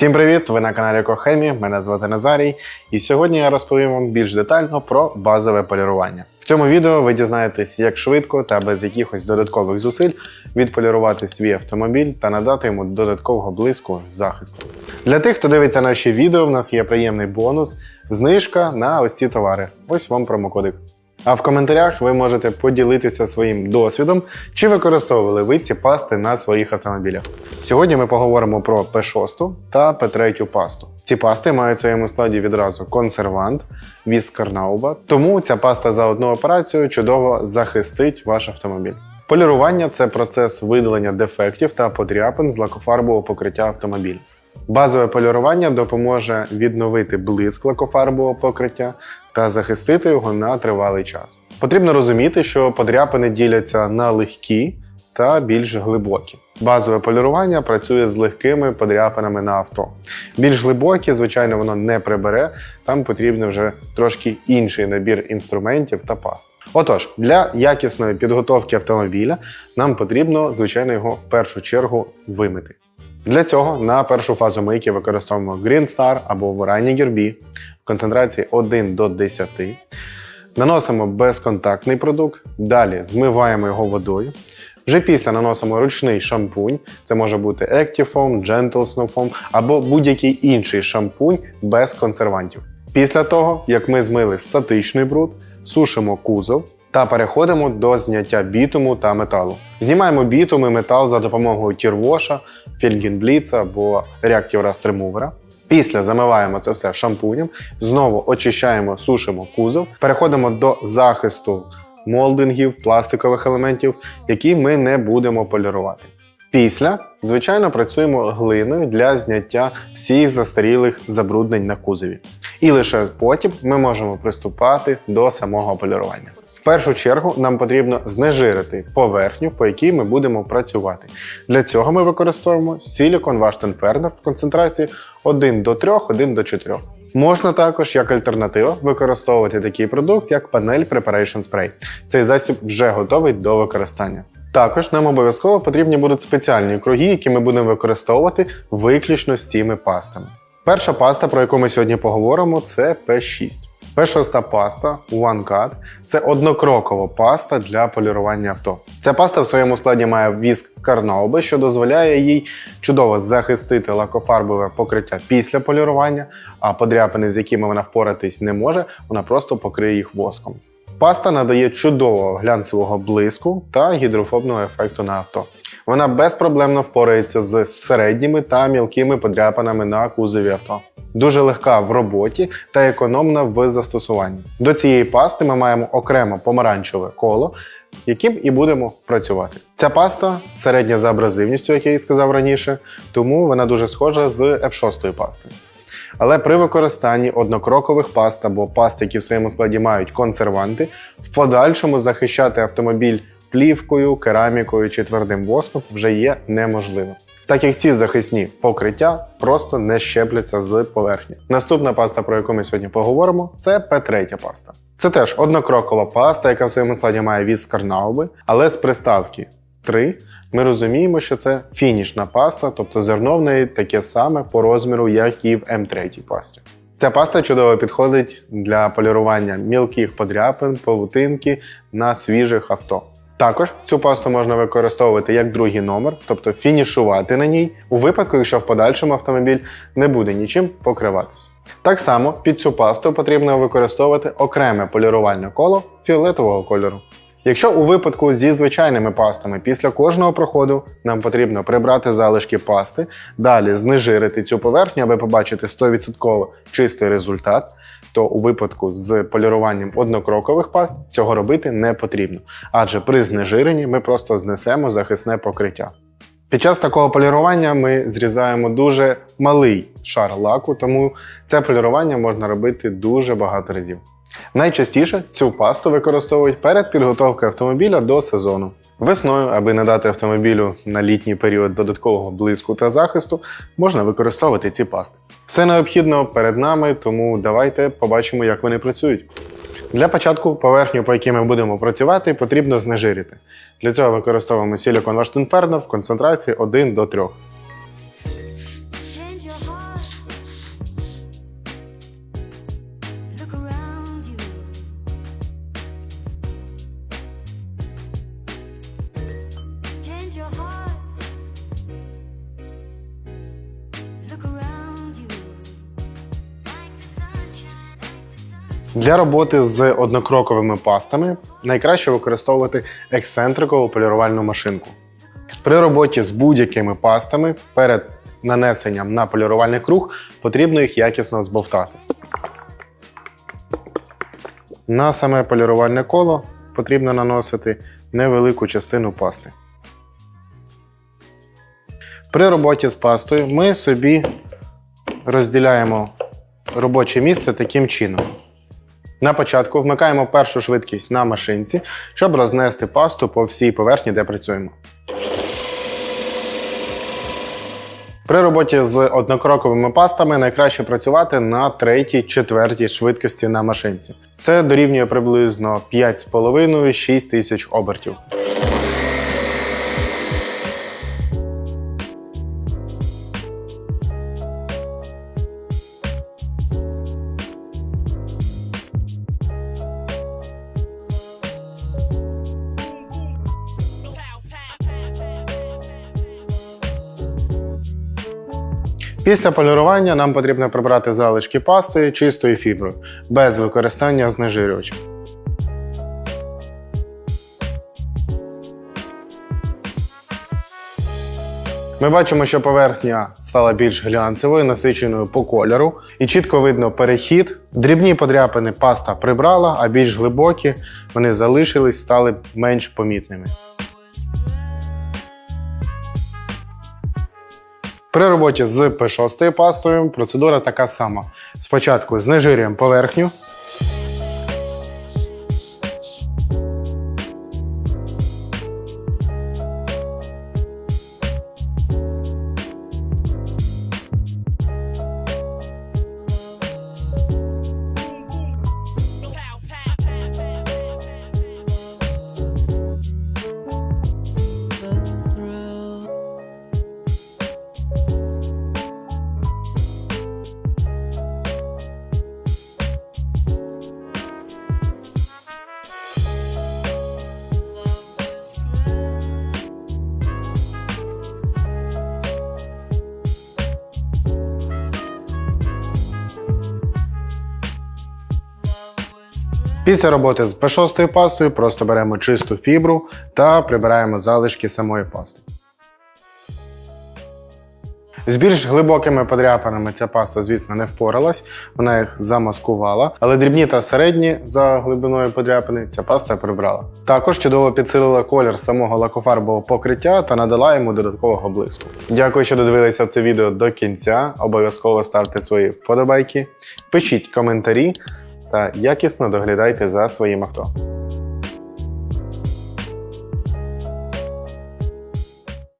Всім привіт! Ви на каналі Кохемі. Мене звати Назарій, і сьогодні я розповім вам більш детально про базове полірування. В цьому відео ви дізнаєтесь, як швидко та без якихось додаткових зусиль відполірувати свій автомобіль та надати йому додаткового блиску з захисту. Для тих, хто дивиться наші відео, в нас є приємний бонус знижка на ось ці товари. Ось вам промокодик. А в коментарях ви можете поділитися своїм досвідом, чи використовували ви ці пасти на своїх автомобілях. Сьогодні ми поговоримо про P6 та P3 пасту. Ці пасти мають в своєму складі відразу консервант, віск карнауба, тому ця паста за одну операцію чудово захистить ваш автомобіль. Полірування це процес видалення дефектів та подряпин з лакофарбового покриття автомобіля. Базове полірування допоможе відновити блиск лакофарбового покриття та захистити його на тривалий час. Потрібно розуміти, що подряпини діляться на легкі та більш глибокі. Базове полірування працює з легкими подряпинами на авто. Більш глибокі, звичайно, воно не прибере, там потрібен вже трошки інший набір інструментів та паст. Отож, для якісної підготовки автомобіля нам потрібно, звичайно, його в першу чергу вимити. Для цього на першу фазу мийки використовуємо Green Star або Reininger B в концентрації 1 до 10. Наносимо безконтактний продукт, далі змиваємо його водою. Вже після наносимо ручний шампунь, це може бути Actifoam, Gentle Snow Foam або будь-який інший шампунь без консервантів. Після того, як ми змили статичний бруд, сушимо кузов та переходимо до зняття бітуму та металу. Знімаємо бітум і метал за допомогою тірвоша, фільгінбліца або реактів Remover. Після замиваємо це все шампунем, знову очищаємо, сушимо кузов, переходимо до захисту молдингів, пластикових елементів, які ми не будемо полірувати. Після, звичайно, працюємо глиною для зняття всіх застарілих забруднень на кузові. І лише потім ми можемо приступати до самого полірування. В першу чергу нам потрібно знежирити поверхню, по якій ми будемо працювати. Для цього ми використовуємо Silicon Wash Ferner в концентрації 1 до 3, 1 до 4. Можна також як альтернатива використовувати такий продукт, як панель Preparation Spray. Цей засіб вже готовий до використання. Також нам обов'язково потрібні будуть спеціальні круги, які ми будемо використовувати виключно з цими пастами. Перша паста, про яку ми сьогодні поговоримо, це P6. P6 паста One Cut – це однокрокова паста для полірування авто. Ця паста в своєму складі має віск карнауби, що дозволяє їй чудово захистити лакофарбове покриття після полірування, а подряпини, з якими вона впоратись не може, вона просто покриє їх воском. Паста надає чудового глянцевого блиску та гідрофобного ефекту на авто. Вона безпроблемно впорається з середніми та мілкими подряпинами на кузові авто. Дуже легка в роботі та економна в застосуванні. До цієї пасти ми маємо окремо помаранчеве коло, яким і будемо працювати. Ця паста середня за абразивністю, як я і сказав раніше, тому вона дуже схожа з F6 пастою. Але при використанні однокрокових паст або паст, які в своєму складі мають консерванти, в подальшому захищати автомобіль плівкою, керамікою чи твердим воском вже є неможливо. Так як ці захисні покриття просто не щепляться з поверхні. Наступна паста, про яку ми сьогодні поговоримо, це P3 паста. Це теж однокрокова паста, яка в своєму складі має віск карнауби, але з приставки 3 ми розуміємо, що це фінішна паста, тобто зерно в неї таке саме по розміру, як і в М3 пасті. Ця паста чудово підходить для полірування мілких подряпин, павутинки на свіжих авто. Також цю пасту можна використовувати як другий номер, тобто фінішувати на ній, у випадку, якщо в подальшому автомобіль не буде нічим покриватись. Так само під цю пасту потрібно використовувати окреме полірувальне коло фіолетового кольору. Якщо у випадку зі звичайними пастами після кожного проходу нам потрібно прибрати залишки пасти, далі знежирити цю поверхню, аби побачити 100% чистий результат, то у випадку з поліруванням однокрокових паст цього робити не потрібно, адже при знежиренні ми просто знесемо захисне покриття. Під час такого полірування ми зрізаємо дуже малий шар лаку, тому це полірування можна робити дуже багато разів. Найчастіше цю пасту використовують перед підготовкою автомобіля до сезону. Весною, аби надати автомобілю на літній період додаткового блиску та захисту, можна використовувати ці пасти. Все необхідно перед нами, тому давайте побачимо, як вони працюють. Для початку поверхню, по якій ми будемо працювати, потрібно знежирити. Для цього використовуємо Wash Inferno в концентрації 1 до 3. Для роботи з однокроковими пастами найкраще використовувати ексцентрикову полірувальну машинку. При роботі з будь-якими пастами перед нанесенням на полірувальний круг потрібно їх якісно збовтати. На саме полірувальне коло потрібно наносити невелику частину пасти. При роботі з пастою ми собі розділяємо робоче місце таким чином. На початку вмикаємо першу швидкість на машинці, щоб рознести пасту по всій поверхні, де працюємо. При роботі з однокроковими пастами найкраще працювати на третій, четвертій швидкості на машинці. Це дорівнює приблизно 5,5-6 тисяч обертів. Після полірування нам потрібно прибрати залишки пасти чистою фіброю, без використання знежирювачів. Ми бачимо, що поверхня стала більш глянцевою, насиченою по кольору, і чітко видно перехід. Дрібні подряпини паста прибрала, а більш глибокі вони залишились, стали менш помітними. При роботі з P6 пастою процедура така сама. Спочатку знежирюємо поверхню. Після роботи з P6 пастою просто беремо чисту фібру та прибираємо залишки самої пасти. З більш глибокими подряпинами ця паста, звісно, не впоралась, вона їх замаскувала, але дрібні та середні за глибиною подряпини ця паста прибрала. Також чудово підсилила колір самого лакофарбового покриття та надала йому додаткового блиску. Дякую, що додивилися це відео до кінця. Обов'язково ставте свої вподобайки, пишіть коментарі та якісно доглядайте за своїм авто.